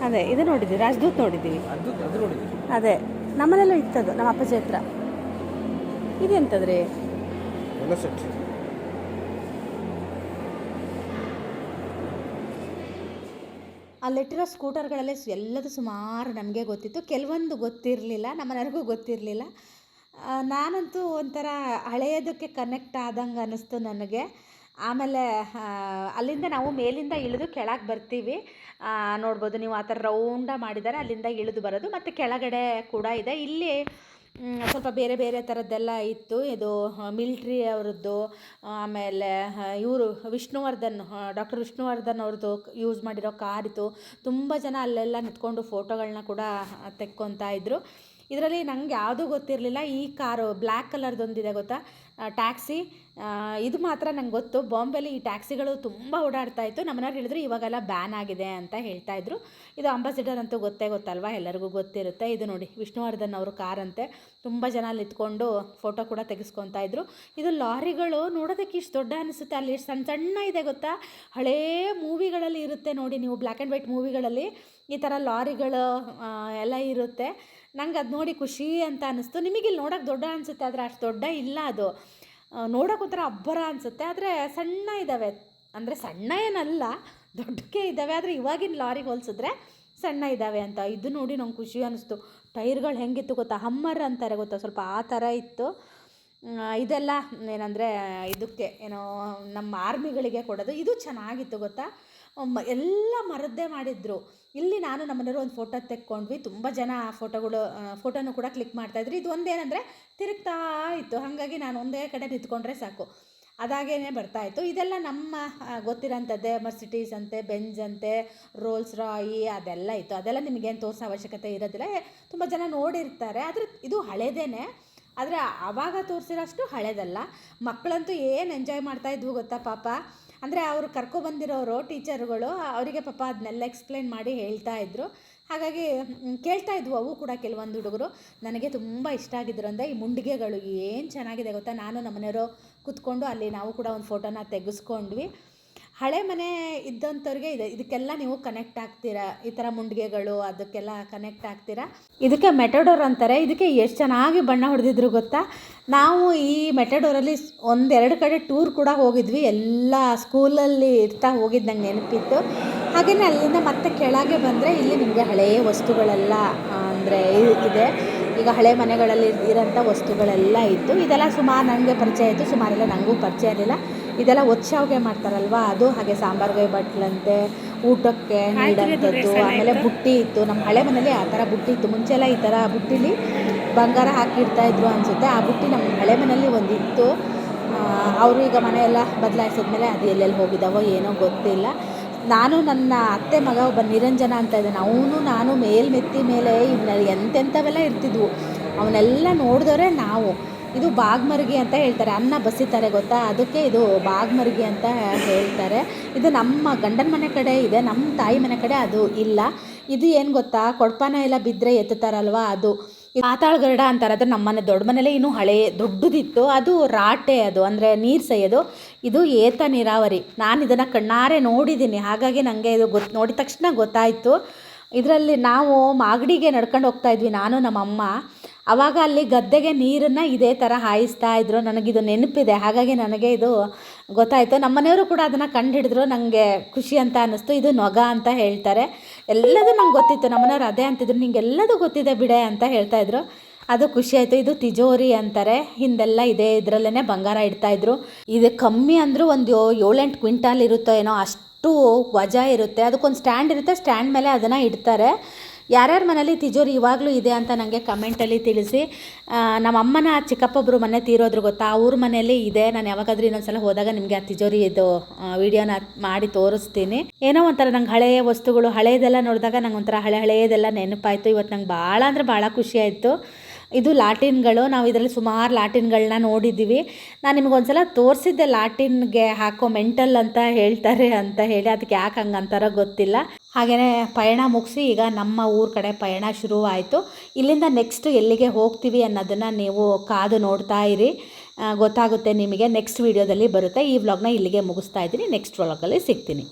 ಅದು ಇದು ನೋಡಿದ್ದೀವಿ. ರಾಜದೂತ್ ನೋಡಿದ್ದೀವಿ. ಅದೇ. ನಮ್ಮನೆಲ್ಲೂ ಇತ್ತದು ನಮ್ಮ ಅಪ್ಪಾಜಿ ಹತ್ರ. ಇದೆಂತದ್ರಿ? ಅಲ್ಲಿಟ್ಟಿರೋ ಸ್ಕೂಟರ್ಗಳಲ್ಲೇ ಸ್- ಎಲ್ಲದೂ ಸುಮಾರು ನಮಗೆ ಗೊತ್ತಿತ್ತು. ಕೆಲವೊಂದು ಗೊತ್ತಿರಲಿಲ್ಲ ನಮ್ಮನೆಗೂ ಗೊತ್ತಿರಲಿಲ್ಲ. ನಾನಂತೂ ಒಂಥರ ಹಳೆಯದಕ್ಕೆ ಕನೆಕ್ಟ್ ಆದಂಗೆ ಅನ್ನಿಸ್ತು ನನಗೆ. ಆಮೇಲೆ ಅಲ್ಲಿಂದ ನಾವು ಮೇಲಿಂದ ಇಳಿದು ಕೆಳಗೆ ಬರ್ತೀವಿ. ನೋಡ್ಬೋದು ನೀವು ಆ ಥರ ರೌಂಡ ಮಾಡಿದ್ದಾರೆ, ಅಲ್ಲಿಂದ ಇಳಿದು ಬರೋದು. ಮತ್ತು ಕೆಳಗಡೆ ಕೂಡ ಇದೆ. ಇಲ್ಲಿ ಸ್ವಲ್ಪ ಬೇರೆ ಬೇರೆ ಥರದ್ದೆಲ್ಲ ಇತ್ತು. ಇದು ಮಿಲ್ಟ್ರಿ ಅವರದ್ದು, ಆಮೇಲೆ ಇವರು ವಿಷ್ಣುವರ್ಧನ್ ಡಾಕ್ಟರ್ ವಿಷ್ಣುವರ್ಧನ್ ಅವ್ರದ್ದು ಯೂಸ್ ಮಾಡಿರೋ ಕಾರ್ ಇತ್ತು ತುಂಬ ಜನ ಅಲ್ಲೆಲ್ಲ ನಿಂತ್ಕೊಂಡು ಫೋಟೋಗಳನ್ನ ಕೂಡ ತೆಕ್ಕೊತಾ ಇದ್ರು. ಇದರಲ್ಲಿ ನನಗೆ ಯಾವುದೂ ಗೊತ್ತಿರಲಿಲ್ಲ. ಈ ಕಾರು ಬ್ಲ್ಯಾಕ್ ಕಲರ್ದೊಂದಿದೆ ಗೊತ್ತಾ? ಟ್ಯಾಕ್ಸಿ. ಇದು ಮಾತ್ರ ನಂಗೆ ಗೊತ್ತು. ಬಾಂಬೆಲಿ ಈ ಟ್ಯಾಕ್ಸಿಗಳು ತುಂಬ ಓಡಾಡ್ತಾ ಇತ್ತು. ನಮ್ಮನೆಯವ್ರು ಹೇಳಿದ್ರು, ಇವಾಗೆಲ್ಲ ಬ್ಯಾನ್ ಆಗಿದೆ ಅಂತ ಹೇಳ್ತಾ ಇದ್ರು. ಇದು ಅಂಬಾಸಿಡರ್ ಅಂತೂ ಗೊತ್ತೇ ಗೊತ್ತಲ್ವಾ? ಎಲ್ಲರಿಗೂ ಗೊತ್ತಿರುತ್ತೆ. ಇದು ನೋಡಿ, ವಿಷ್ಣುವರ್ಧನ್ ಅವರು ಕಾರ್ ಅಂತೆ ತುಂಬ ಜನ ಅಲ್ಲಿ ಇತ್ಕೊಂಡು ಫೋಟೋ ಕೂಡ ತೆಗೆಸ್ಕೊತಾ ಇದ್ರು. ಇದು ಲಾರಿಗಳು ನೋಡೋದಕ್ಕೆ ಇಷ್ಟು ದೊಡ್ಡ ಅನಿಸುತ್ತೆ. ಅಲ್ಲಿ ಎಷ್ಟು ಸಣ್ಣ ಸಣ್ಣ ಇದೆ ಗೊತ್ತಾ? ಹಳೇ ಮೂವಿಗಳಲ್ಲಿ ಇರುತ್ತೆ ನೋಡಿ ನೀವು. ಬ್ಲ್ಯಾಕ್ ಆ್ಯಂಡ್ ವೈಟ್ ಮೂವಿಗಳಲ್ಲಿ ಈ ಥರ ಲಾರಿಗಳು ಎಲ್ಲ ಇರುತ್ತೆ. ನಂಗೆ ಅದು ನೋಡಿ ಖುಷಿ ಅಂತ ಅನ್ನಿಸ್ತು. ನಿಮಗೆ ಇಲ್ಲಿ ನೋಡೋಕೆ ದೊಡ್ಡ ಅನಿಸುತ್ತೆ, ಆದರೆ ಅಷ್ಟು ದೊಡ್ಡ ಇಲ್ಲ ಅದು. ನೋಡೋಕೆ ಒಂಥರ ಅಬ್ಬರ ಅನಿಸುತ್ತೆ, ಆದರೆ ಸಣ್ಣ ಇದ್ದಾವೆ ಅಂದರೆ ಸಣ್ಣ ಏನಲ್ಲ, ದೊಡ್ಡಕ್ಕೆ ಇದ್ದಾವೆ ಆದರೆ ಇವಾಗಿನ ಲಾರಿಗೆ ಹೋಲಿಸಿದ್ರೆ ಸಣ್ಣ ಇದ್ದಾವೆ ಅಂತ. ಇದು ನೋಡಿ ನಂಗೆ ಖುಷಿ ಅನ್ನಿಸ್ತು. ಟೈರ್ಗಳು ಹೆಂಗಿತ್ತು ಗೊತ್ತಾ? ಹಮ್ಮರ್ ಅಂತಾರೆ ಗೊತ್ತಾ? ಸ್ವಲ್ಪ ಆ ಥರ ಇತ್ತು. ಇದೆಲ್ಲ ಏನಂದರೆ, ಇದಕ್ಕೆ ಏನೋ ನಮ್ಮ ಆರ್ಮಿಗಳಿಗೆ ಕೊಡೋದು. ಇದು ಚೆನ್ನಾಗಿತ್ತು ಗೊತ್ತಾ? ಎಲ್ಲ ಮರದ್ದೇ ಮಾಡಿದ್ರು. ಇಲ್ಲಿ ನಾನು ನಮ್ಮನೆಯವರು ಒಂದು ಫೋಟೋ ತೆಕ್ಕೊಂಡ್ವಿ. ತುಂಬ ಜನ ಆ ಫೋಟೋಗಳು ಫೋಟೋನು ಕೂಡ ಕ್ಲಿಕ್ ಮಾಡ್ತಾಯಿದ್ರು ಇದು ಒಂದೇನಂದರೆ ತಿರುಗ್ತಾ ಇತ್ತು. ಹಾಗಾಗಿ ನಾನು ಒಂದೇ ಕಡೆ ನಿಂತ್ಕೊಂಡ್ರೆ ಸಾಕು. ಅದಾಗೇನೆ ಬರ್ತಾ ಇತ್ತು. ಇದೆಲ್ಲ ನಮ್ಮ ಗೊತ್ತಿರೋಂಥದ್ದೇ ಮರ್ಸಿಟೀಸ್ ಅಂತೆ, ಬೆಂಜ್ ಅಂತೆ, ರೋಲ್ಸ್ ರಾಯಿ ಅದೆಲ್ಲ ಇತ್ತು. ಅದೆಲ್ಲ ನಿಮಗೇನು ತೋರಿಸೋ ಅವಶ್ಯಕತೆ ಇರೋದಿಲ್ಲ. ತುಂಬ ಜನ ನೋಡಿರ್ತಾರೆ. ಆದರೆ ಇದು ಹಳೇದೇನೆ. ಆದರೆ ಆವಾಗ ತೋರಿಸಿರೋಷ್ಟು ಹಳೇದಲ್ಲ. ಮಕ್ಕಳಂತೂ ಏನು ಎಂಜಾಯ್ ಮಾಡ್ತಾಯಿದ್ವು ಗೊತ್ತಾ ಪಾಪ? ಅಂದರೆ ಅವರು ಕರ್ಕೊಬಂದಿರೋರು ಟೀಚರ್ಗಳು, ಅವರಿಗೆ ಪಾಪ ಅದನ್ನೆಲ್ಲ ಎಕ್ಸ್ಪ್ಲೇನ್ ಮಾಡಿ ಹೇಳ್ತಾ ಇದ್ದರು ಹಾಗಾಗಿ ಕೇಳ್ತಾ ಇದ್ವು ಅವು ಕೂಡ ಕೆಲವೊಂದು ಹುಡುಗರು. ನನಗೆ ತುಂಬ ಇಷ್ಟ ಆಗಿದ್ರು ಅಂದರೆ ಈ ಮುಂಡಿಗೆಗಳು ಏನು ಚೆನ್ನಾಗಿದೆ ಗೊತ್ತಾ? ನಾನು ನಮ್ಮನೆಯವರು ಕೂತ್ಕೊಂಡು ಅಲ್ಲಿ ನಾವು ಕೂಡ ಒಂದು ಫೋಟೋನ ತೆಗೆಸ್ಕೊಂಡ್ವಿ. ಹಳೆ ಮನೆ ಇದ್ದಂಥವ್ರಿಗೆ ಇದೆ. ಇದಕ್ಕೆಲ್ಲ ನೀವು ಕನೆಕ್ಟ್ ಆಗ್ತೀರಾ? ಈ ಥರ ಮುಂಡಿಗೆಗಳು, ಅದಕ್ಕೆಲ್ಲ ಕನೆಕ್ಟ್ ಆಗ್ತೀರಾ? ಇದಕ್ಕೆ ಮೆಟಡೋರ್ ಅಂತಾರೆ. ಇದಕ್ಕೆ ಎಷ್ಟು ಚೆನ್ನಾಗಿ ಬಣ್ಣ ಹೊಡೆದಿದ್ರು ಗೊತ್ತಾ? ನಾವು ಈ ಮೆಟಡೋರಲ್ಲಿ ಒಂದೆರಡು ಕಡೆ ಟೂರ್ ಕೂಡ ಹೋಗಿದ್ವಿ. ಎಲ್ಲ ಸ್ಕೂಲಲ್ಲಿ ಇರ್ತಾ ಹೋಗಿದ್ದು ನಂಗೆ ನೆನಪಿತ್ತು. ಹಾಗೆಯೇ ಅಲ್ಲಿಂದ ಮತ್ತೆ ಕೆಳಗೆ ಬಂದರೆ ಇಲ್ಲಿ ನಿಮಗೆ ಹಳೆಯ ವಸ್ತುಗಳೆಲ್ಲ ಅಂದರೆ ಇದೆ. ಈಗ ಹಳೆ ಮನೆಗಳಲ್ಲಿ ಇರೋಂಥ ವಸ್ತುಗಳೆಲ್ಲ ಇತ್ತು. ಇದೆಲ್ಲ ಸುಮಾರು ನನಗೆ ಪರಿಚಯ ಇತ್ತು ಸುಮಾರೆಲ್ಲ ನನಗೂ ಪರಿಚಯ ಇರಲಿಲ್ಲ. ಇದೆಲ್ಲ ಒಚ್ಚಾವ್ಗೆ ಮಾಡ್ತಾರಲ್ವಾ? ಅದು ಹಾಗೆ ಸಾಂಬಾರ್ಗೆ ಬಟ್ಲಂತೆ ಊಟಕ್ಕೆ ನೀಡೋಂಥದ್ದು ಆಮೇಲೆ ಬುಟ್ಟಿ ಇತ್ತು. ನಮ್ಮ ಹಳೆ ಮನೇಲಿ ಆ ಥರ ಬುಟ್ಟಿ ಇತ್ತು. ಮುಂಚೆಲ್ಲ ಈ ಥರ ಬುಟ್ಟಿಲಿ ಬಂಗಾರ ಹಾಕಿಡ್ತಾ ಇದ್ರು ಅನಿಸುತ್ತೆ. ಆ ಬುಟ್ಟಿ ನಮ್ಮ ಹಳೆ ಮನೇಲಿ ಒಂದಿತ್ತು. ಅವರು ಈಗ ಮನೆಯೆಲ್ಲ ಬದಲಾಯಿಸಿದ್ಮೇಲೆ ಅದು ಎಲ್ಲೆಲ್ಲಿ ಹೋಗಿದ್ದಾವೋ ಏನೋ ಗೊತ್ತಿಲ್ಲ. ನಾನು ನನ್ನ ಅತ್ತೆ ಮಗ ಒಬ್ಬ ನಿರಂಜನ ಅಂತ ಇದ್ದಾನೆ. ಅವನು ನಾನು ಮೇಲ್ಮೆತ್ತಿ ಮೇಲೆ ಇವನ್ನ ಎಂತೆಂಥವೆಲ್ಲ ಇರ್ತಿದ್ವು. ಅವನ್ನೆಲ್ಲ ನೋಡಿದವರೆ ನಾವು. ಇದು ಬಾಗ್ಮರ್ಗಿ ಅಂತ ಹೇಳ್ತಾರೆ. ಅನ್ನ ಬಸಿತಾರೆ ಗೊತ್ತಾ? ಅದಕ್ಕೆ ಇದು ಬಾಗ್ಮರ್ಗಿ ಅಂತ ಹೇಳ್ತಾರೆ. ಇದು ನಮ್ಮ ಗಂಡನ ಮನೆ ಕಡೆ ಇದೆ, ನಮ್ಮ ತಾಯಿ ಮನೆ ಕಡೆ ಅದು ಇಲ್ಲ. ಇದು ಏನು ಗೊತ್ತಾ? ಕೊಡ್ಪಾನ ಎಲ್ಲ ಬಿದ್ದರೆ ಎತ್ತುತ್ತಾರಲ್ವಾ ಅದು. ಪಾತಾಳ ಗರುಡ ಅಂತಾರೆ. ಅದು ನಮ್ಮನೆ ದೊಡ್ಡ ಮನೇಲೆ ಇನ್ನೂ ಹಳೆ, ದೊಡ್ಡದಿತ್ತು. ಅದು ರಾಟೆ ಅದು. ಅಂದರೆ ನೀರು ಸೈಯೋದು ಇದು ಏತ ನೀರಾವರಿ. ನಾನು ಇದನ್ನು ಕಣ್ಣಾರೆ ನೋಡಿದ್ದೀನಿ ಹಾಗಾಗಿ ನನಗೆ ಇದು ಗೊತ್ತು ನೋಡಿದ ತಕ್ಷಣ ಗೊತ್ತಾಯಿತು. ಇದರಲ್ಲಿ ನಾವು ಮಾಗಡಿಗೆ ನಡ್ಕೊಂಡು ಹೋಗ್ತಾ ಇದ್ವಿ. ನಾನು, ನಮ್ಮಮ್ಮ. ಆವಾಗ ಅಲ್ಲಿ ಗದ್ದೆಗೆ ನೀರನ್ನು ಇದೇ ಥರ ಹಾಯಿಸ್ತಾ ಇದ್ದರು ನನಗಿದು ನೆನಪಿದೆ. ಹಾಗಾಗಿ ನನಗೆ ಇದು ಗೊತ್ತಾಯಿತು. ನಮ್ಮನೆಯವರು ಕೂಡ ಅದನ್ನು ಕಂಡು ಹಿಡಿದ್ರು ನನಗೆ ಖುಷಿ ಅಂತ ಅನ್ನಿಸ್ತು. ಇದು ನೊಗ ಅಂತ ಹೇಳ್ತಾರೆ. ಎಲ್ಲದೂ ನಂಗೆ ಗೊತ್ತಿತ್ತು. ನಮ್ಮನೆಯವ್ರು ಅದೇ ಅಂತಿದ್ರು. ನಿಂಗೆ ಎಲ್ಲದೂ ಗೊತ್ತಿದೆ ಬಿಡೆ ಅಂತ ಹೇಳ್ತಾ ಇದ್ರು. ಅದು ಖುಷಿ ಆಯಿತು. ಇದು ತಿಜೋರಿ ಅಂತಾರೆ. ಹಿಂದೆಲ್ಲ ಇದೇ ಇದರಲ್ಲೇ ಬಂಗಾರ ಇಡ್ತಾಯಿದ್ರು ಇದು ಕಮ್ಮಿ ಅಂದರೂ ಒಂದು ಏಳೆಂಟು ಕ್ವಿಂಟಾಲ್ ಇರುತ್ತೋ ಏನೋ ಅಷ್ಟು ವಜಾ ಇರುತ್ತೆ. ಅದಕ್ಕೊಂದು ಸ್ಟ್ಯಾಂಡ್ ಇರುತ್ತೆ. ಸ್ಟ್ಯಾಂಡ್ ಮೇಲೆ ಅದನ್ನು ಇಡ್ತಾರೆ. ಯಾರ್ಯಾರ ಮನೇಲಿ ತಿಜೋರಿ ಇವಾಗಲೂ ಇದೆ ಅಂತ ನನಗೆ ಕಮೆಂಟಲ್ಲಿ ತಿಳಿಸಿ. ನಮ್ಮ ಅಮ್ಮನ ಚಿಕ್ಕಪ್ಪೊಬ್ಬರು ಮನೆ ತೀರೋದ್ರು ಗೊತ್ತಾ? ಅವ್ರ ಮನೆಯಲ್ಲಿ ಇದೆ. ನಾನು ಯಾವಾಗಾದ್ರೂ ಇನ್ನೊಂದ್ಸಲ ಹೋದಾಗ ನಿಮಗೆ ಆ ತಿಜೋರಿ ಇದು ವಿಡಿಯೋನ ಮಾಡಿ ತೋರಿಸ್ತೀನಿ. ಏನೋ ಒಂಥರ ನಂಗೆ ಹಳೆಯ ವಸ್ತುಗಳು ಹಳೆಯದೆಲ್ಲ ನೋಡಿದಾಗ ನಂಗೆ ಒಂಥರ ಹಳೆ ಹಳೆಯದೆಲ್ಲ ನೆನಪಾಯಿತು. ಇವತ್ತು ನಂಗೆ ಭಾಳ ಅಂದರೆ ಭಾಳ ಖುಷಿ ಆಯಿತು. ಇದು ಲಾಟಿನ್ಗಳು. ನಾವು ಇದರಲ್ಲಿ ಸುಮಾರು ಲಾಟಿನ್ಗಳನ್ನ ನೋಡಿದ್ದೀವಿ ನಾನು ನಿಮ್ಗೆ ಒಂದ್ಸಲ ತೋರಿಸಿದ್ದೆ ಲಾಟಿನ್ಗೆ ಹಾಕೋ ಮೆಂಟಲ್ ಅಂತ ಹೇಳ್ತಾರೆ ಅಂತ ಹೇಳಿ. ಅದಕ್ಕೆ ಯಾಕೆ ಹಂಗಂತಾರೋ ಗೊತ್ತಿಲ್ಲ. ಹಾಗೆಯೇ ಪಯಣ ಮುಗಿಸಿ ಈಗ ನಮ್ಮ ಊರ ಕಡೆ ಪಯಣ ಶುರುವಾಯಿತು. ಇಲ್ಲಿಂದ ನೆಕ್ಸ್ಟ್ ಎಲ್ಲಿಗೆ ಹೋಗ್ತೀವಿ ಅನ್ನೋದನ್ನು ನೀವು ಕಾದು ನೋಡ್ತಾ ಇರಿ. ಗೊತ್ತಾಗುತ್ತೆ ನಿಮಗೆ ನೆಕ್ಸ್ಟ್ ವೀಡಿಯೋದಲ್ಲಿ ಬರುತ್ತೆ. ಈ ವ್ಲಾಗ್ನ ಇಲ್ಲಿಗೆ ಮುಗಿಸ್ತಾ ಇದ್ದೀನಿ. ನೆಕ್ಸ್ಟ್ ವ್ಲಾಗಲ್ಲಿ ಸಿಗ್ತೀನಿ.